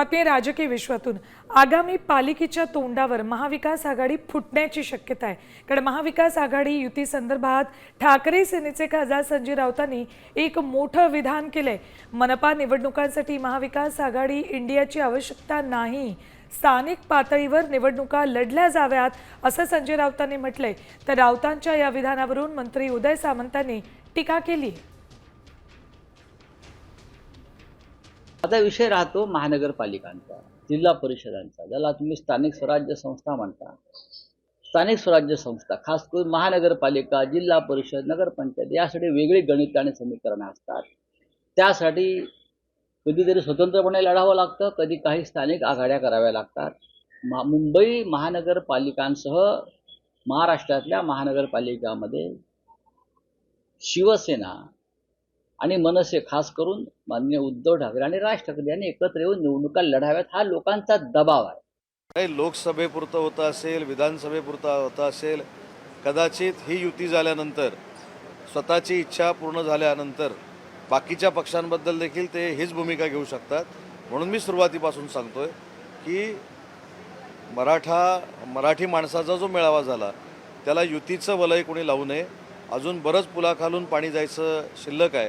बातमी राजकीय विश्वातून. आगामी पालिकेच्या तोंडावर महाविकास आघाडी फुटण्याची शक्यता आहे. कारण महाविकास आघाडी युती संदर्भात ठाकरे सेनेचे खासदार संजय राऊतांनी एक मोठं विधान केलंय. मनपा निवडणुकांसाठी महाविकास आघाडी इंडियाची आवश्यकता नाही. स्थानिक पातळीवर निवडणुका लढल्या जाव्यात असं संजय राऊतांनी म्हटलंय. तर राऊतांच्या या विधानावरून मंत्री उदय सामंतांनी टीका केली. आता विषय राहतो महानगरपालिकांचा जिल्हा परिषदांचा ज्याला तुम्ही स्थानिक स्वराज्य संस्था म्हणता. स्थानिक स्वराज्य संस्था खास करून महानगरपालिका जिल्हा परिषद नगरपंचायत यासाठी वेगळी गणित आणि समीकरणं असतात. त्यासाठी कधीतरी स्वतंत्रपणे लढावं लागतं कधी काही स्थानिक आघाड्या कराव्या लागतात. मा मुंबई महानगरपालिकांसह महाराष्ट्रातल्या महानगरपालिकामध्ये शिवसेना आणि मनसे खास करून माननीय उद्धव ठाकरे आणि राज ठाकरे यांनी एकत्र येऊन निवडणुका लढाव्यात. हा लोकांचा दबाव आहे. काही लोकसभेपुरतं होतं असेल विधानसभेपुरतं होतं असेल कदाचित ही युती झाल्यानंतर स्वतःची इच्छा पूर्ण झाल्यानंतर बाकीच्या पक्षांबद्दल देखील ते हीच भूमिका घेऊ शकतात. म्हणून मी सुरुवातीपासून सांगतोय की मराठा मराठी माणसाचा जो मेळावा झाला त्याला युतीचं वलय कोणी लावू नये. अजून बरंच पुलाखालून पाणी जायचं शिल्लक आहे.